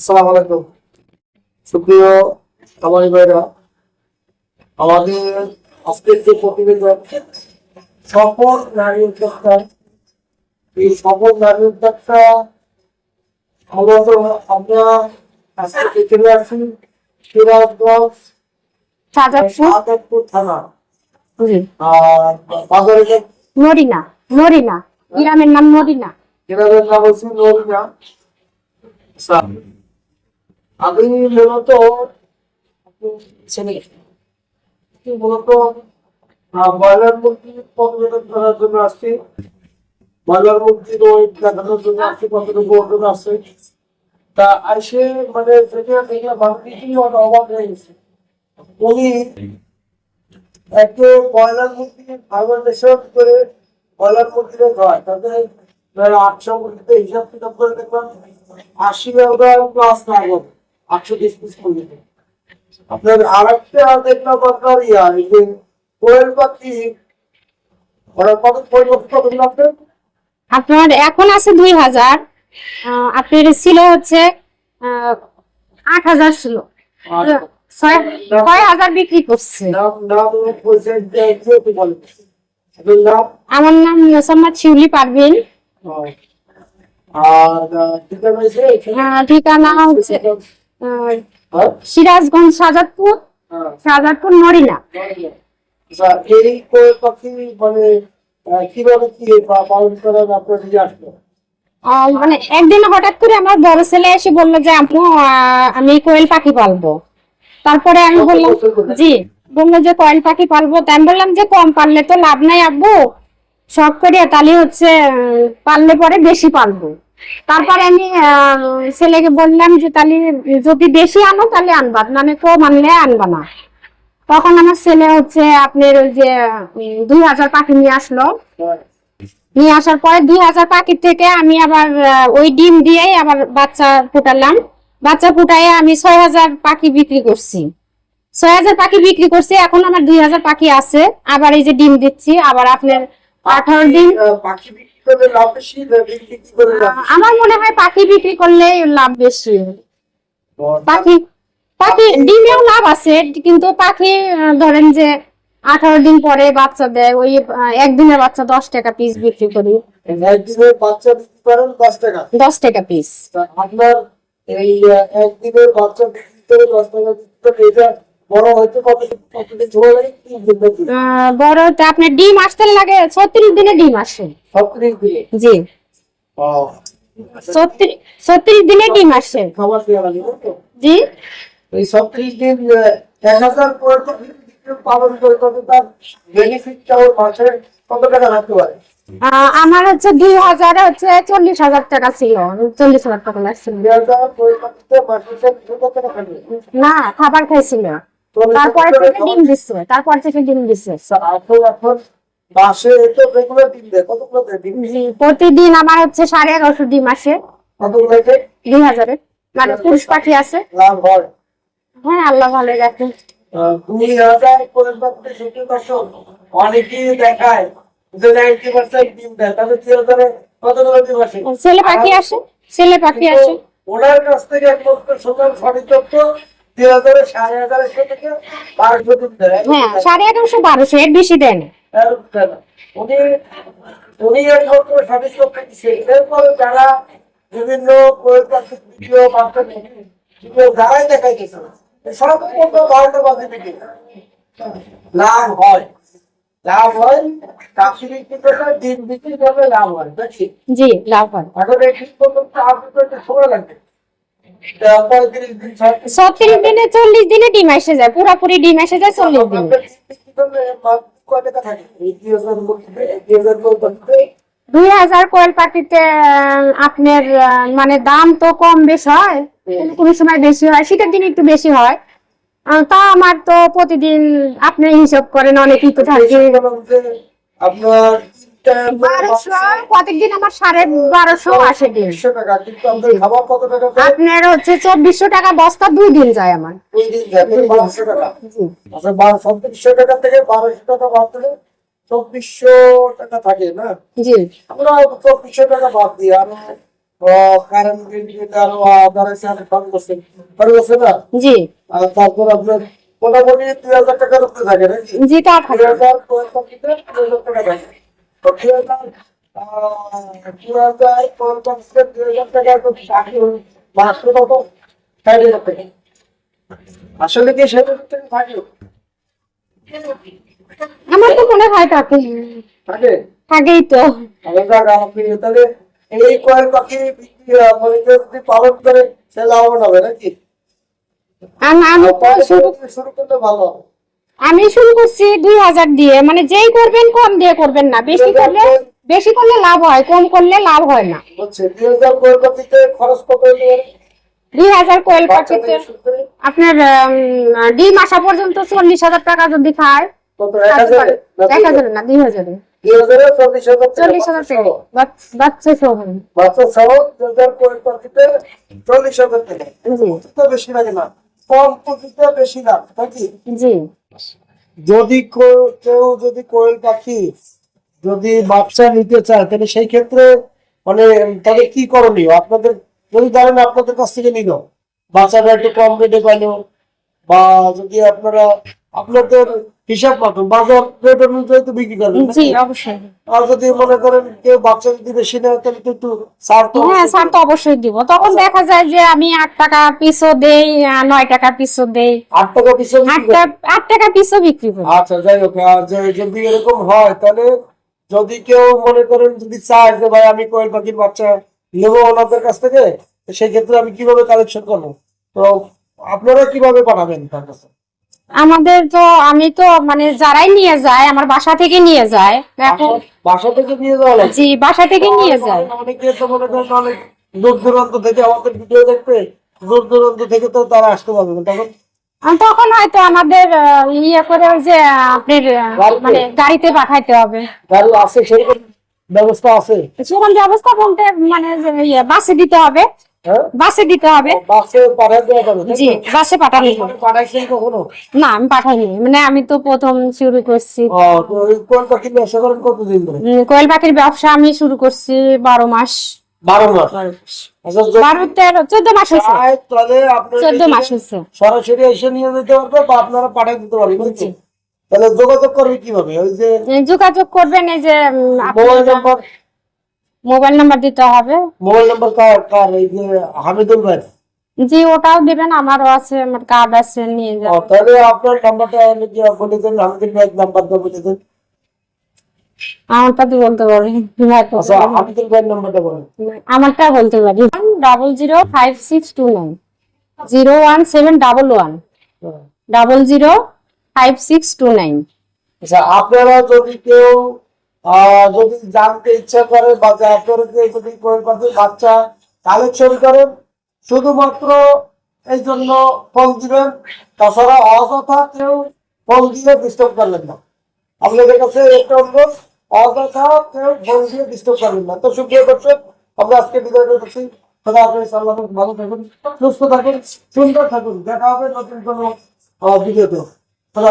আসসালামু আলাইকুম। সুপ্রিয় খামারি ভাইরা আমাদের আজকের যে প্রতিবেদন সফল নারী উদ্যোক্তা এই সফল নারী উদ্যোক্তা মূলত আমরা আজকে এখানে আছি সিরাজগঞ্জ থানা। আর বাজারে নরিনা নরিনা গ্রামের নাম নরিনা গ্রামের নাম হচ্ছে নরিনা আচ্ছা, আমি মূলত ছেলে মূলত ব্রয়লার মুরগি প্রতিবেদন করার জন্য আসছি? ব্রয়লার মুরগির ওয়েট দেখানোর জন্য আসছি কতটুকু ওজন আছে তা এসে মানে থেকে দেখে বাংলাদেশি অবাক হয়ে গেছে। উনি একটু ব্রয়লার মুরগি ফার্মেন্টেশন করে ব্রয়লার মুরগিতে হয় তাদের আটশো মুরগিতে হিসাব কিতাব করে দেখলাম, আশি হাজার প্লাস লাগবে আটশো বিশ পিস মুরগিতে আপনার আর একটা দেখলাম আপনার ইয়া এই যে কোয়েল পাখি ওরা কত পরিবর্তন কত আপনার আপনার এখন আছে দুই হাজার আপনার ছিল হচ্ছে আট হাজার ছিল। ছয় হাজার বিক্রি করছে। আমার নাম মোসাম্মদ শিউলি পারভিন। আর আহ, ঠিকানা হচ্ছে হ্যাঁ? সিরাজগঞ্জ সাজাদপুর হ্যাঁ। সাজাদপুর নরিনা আচ্ছা, এই পাখি মানে কীভাবে কি পালন করেন আপনার আসলো? মানে একদিন হঠাৎ করে আমার বড় ছেলে এসে বলল যে আপু আমি কোয়েল পাখি পালবো। তারপরে আমি বললাম জি। বলল যে কোয়েল পাখি পালবো। তাই আমি বললাম যে কম পাললে তো লাভ নাই আব্বু। শখ করে তাহলে হচ্ছে পাললে পরে বেশি পালবো। তারপরে আমি ছেলেকে বললাম যে, তাহলে যদি বেশি আনো, তাহলে আনবা। মানে কম আনলে আনবা না। তখন আমার ছেলে হচ্ছে আপনার ওই যে দুই হাজার পাখি নিয়ে আসলো। নিয়ে আসার পরে দুই হাজার পাখির থেকে আমি আবার ওই ডিম দিয়েই আবার বাচ্চা ফুটালাম। বাচ্চা ফুটাই আমি ছয় হাজার পাখি বিক্রি করছি। ছয় হাজার পাখি বিক্রি করছি, এখন আমার দুই হাজার পাখি আছে। আবার এই যে ডিম দিচ্ছি, আবার আপনার আঠারো দিন আমার মনে হয় পাখি বিক্রি করলে লাভ বেশি? পাখি পাখি ডিমেও লাভ আছে কিন্তু পাখি ধরেন যে আঠারো দিন পরে বাচ্চা দেয় ওই একদিনের বাচ্চা দশ টাকা পিস বিক্রি করি। একদিনের বাচ্চা বিক্রি করেন দশ টাকা? দশ টাকা পিস আপনার এই একদিনের বাচ্চা বিক্রি করে দশ টাকা বড় আপনার ডিম আসতে লাগে ছত্রিশ দিনে ডিম আসে। জি। ছত্রিশ দিনে ডিম আসে? জি। এই সবত্রিশ দিন আহ, এক হাজার করে তো বিক্রি পালন করে তার বেনিফিটটা ওর মাসে কত টাকা রাখতে পারে? আমার হচ্ছে দুই হাজার হচ্ছে চল্লিশ হাজার টাকা ছিল। চল্লিশ হাজার টাকা লাগছিল। না খাবার খাইছিল। তারপরে থেকে ডিম দিচ্ছে তারপর থেকে ডিম দিচ্ছে। এখন এখন মাসে তো রেগুলার ডিম দেয় কতগুলো দেয় ডিম? প্রতিদিন আমার হচ্ছে সাড়ে এগারোশো ডিম আসে। কতগুলো দুই হাজারের মানে পুরুষ পাখি আছে। লাভ হয়। হ্যাঁ আল্লাহ ভালো রাখে দুই হাজার পরিমাণে সেটি দর্শক অনেকেই দেখায় যে নাইনটি পার্সেন্ট ডিম দেয়। তাহলে দুই হাজারে কতগুলো ডিম আসে? ছেলে পাখি আসে ছেলে পাখি আসে। ওনার কাছ থেকে একমাত্র শুনলাম সঠিক তথ্য হ্যাঁ সাড়ে এগারোশো বারোশো এর বেশি দেয় না। এর উঠে না। উনি উনি একমাত্র সঠিক তথ্য যারা বিভিন্ন ভিডিও বার্তা ভিডিও যারাই দেখাইতেছে সব বারোটা বাজে ভিডিও লাভ হয়। লাভ হয় চাকরি দিন বিক্রি করলে লাভ হয় জি লাভ হয়। এখন এই ঠিক করতে সময় লাগবে। ছত্রিশ দিনে চল্লিশ দিনে ডিম এসে যায় পুরাপুরি ডিম এসে যায় চল্লিশ দিন। দুই হাজার কোয়েল পাখিতে আপনার মানে দাম তো কম বেশ হয় কোনো সময় বেশি হয় শীতের দিন একটু বেশি হয়। তা আমার তো প্রতিদিন আপনি হিসাব করেন অনেক তো থাকে। আপনার প্রত্যেকদিন আমার সাড়ে বারোশো আসে? আপনার হচ্ছে চব্বিশশো টাকা বস্তা দুই দিন যায় আমার। বারোশো টাকা। আচ্ছা চব্বিশশো টাকা থেকে বারোশো টাকা বাদ দিলে চব্বিশশো টাকা থাকে না? জি। আমরা চব্বিশশো টাকা বাদ দিই আর কারেন্ট আরও দাঁড়াইছে আরও পাঁচ বছর পাঁচ না? জি। তারপর আপনার মোটামুটি দুই হাজার টাকার উপরে থাকে নাকি? জি তা দুই হাজার টাকা থাকে। দুই হাজার দুই হাজার কোয়েল দুই হাজার টাকা তো কত? ষাট হাজার টাকা। আসলে কি ষাট হাজার টাকা থাকে? আমার তো মনে হয় থাকে। থাকে? থাকেই তো। তাহলে এই কয়েল পাখি যদি পালন করে সে লাভবান হবে নাকি? আম- শুরু করলে ভালো হবে। আমি শুরু করছি দুই হাজার দিয়ে। মানে যেই করবেন কম দিয়ে করবেন না। বেশি করলে বেশি করলে লাভ হয় কম করলে লাভ হয় না। দুই হাজার খরচ কত দুই হাজার কোয়েল পাখিতে থেকে শুরু করে আপনার ডিম আসা পর্যন্ত চল্লিশ হাজার টাকা যদি খায় এক হাজারে? না দুই চল্লিশ হাজার টাকা চল্লিশ হাজার টাকা বাচ্চা সহ। বাচ্চা সহ দুই হাজার কয়েল পাখিতে চল্লিশ হাজার টাকা জি। বেশি লাগে না। কম পাখিতে বেশি না নাকি? জি। যদি কেউ যদি কোয়েল পাখি যদি বাচ্চা নিতে চায় তাহলে সেই ক্ষেত্রে মানে তাদের কি করণীয়? আপনাদের যদি ধরেন আপনাদের কাছ থেকে নিল। বাচ্চাটা একটু কম রেটে পাইলো বা যদি আপনারা আপনাদের হিসাব মতন বাজার রেট অনুযায়ী তো বিক্রি করবেন জি অবশ্যই। আর যদি মনে করেন কেউ বাচ্চা যদি বেশি নেয় তাহলে তো একটু ছাড় তো হ্যাঁ স্যার তো অবশ্যই দিব। তখন দেখা যায় যে আমি আট টাকা পিসও দেই আহ, নয় টাকা পিসও দেই। আট টাকা পিছু আট টাকা আট টাকা পিসও বিক্রি করি। আচ্ছা যাই হোক আর যে- যদি এরকম হয় তাহলে যদি কেউ মনে করেন যদি চায় যে ভাই আমি কোয়েল পাখির বাচ্চা নেব ওনাদের কাছ থেকে তো সেই ক্ষেত্রে আমি কীভাবে কালেকশন করব? তো আপনারা কীভাবে পাঠাবেন তার কাছে? আমাদের তো আমি তো মানে যারাই নিয়ে যায় আমার বাসা থেকে নিয়ে যায় এখন বাসা- থেকে নিয়ে যাওয়া জি বাসা থেকে নিয়ে যায়। অনেকে তো মনে করেন অনেক দূর দূরান্ত থেকে আমাদের ভিডিও দেখবে দূর দূরান্ত থেকে তো তারা আসতে পারবে না। তখন তখন হয়তো আমাদের ইয়ে করে ওই যে আপনার মানে গাড়িতে পাঠাইতে হবে। গাড়ি আছে সেরকম ব্যবস্থা আছে? সেরকম ব্যবস্থা বলতে মানে ইয়ে বাসে দিতে হবে। বাসে দিতে হবে? জি বাসে পাঠানো না আমি পাঠাইনি। মানে আমি তো প্রথম শুরু করছি। কোয়েল পাখির ব্যবসা আমি শুরু করছি বারো মাস। বারো মাস? আচ্ছা বারো তেরো চোদ্দ মাস হয়েছে। চায় তাহলে আপনার চোদ্দ মাস হয়েছে। সরাসরি এসে নিয়ে যেতে পারবে বা আপনারা পাঠিয়ে দিতে পারবেন তাহলে যোগাযোগ করবে কীভাবে? ওই যে যোগাযোগ করবেন এই যে মোবাইল নাম্বার মোবাইল নাম্বার দিতে হবে। মোবাইল নাম্বার কার কার এই যে হামিদুল ভাই? জি ওটাও দিবেন আমারও আছে আমার কার্ড আছে নিয়ে যাবেন। তাহলে আপনার নাম্বারটা আমি কি বলে দেন হামিদুল ভাই নাম্বারটা বলে দেন। আমারটা তো বলতে পারি আচ্ছা হামিদুল ভাই নাম্বারটা বলেন। আমারটা বলতে পারি। Double zero five six two nine zero one seven double one হ্যাঁ। Double zero five six two nine আচ্ছা আপনারা যদি কেউ যদি জানতে ইচ্ছা করে বা যদি বাচ্চা কালেকশন করেন, শুধুমাত্র এই জন্য ফোন দিবেন। তাছাড়া অযথা কেউ ফোন দিয়ে ডিস্টার্ব করলেন না। আপনাদের কাছে একটা অনুরোধ, অযথা কেউ ফোন দিয়ে ডিস্টার্ব করলেন না। তো সুপ্রিয় দর্শক, আমরা আজকে বিদায় করছি খোদা হাফেজ, আল্লাহ ভালো থাকুন, সুস্থ থাকুন, সুন্দর থাকুন। দেখা হবে নতুন কোনো ভিডিওতে খোদা।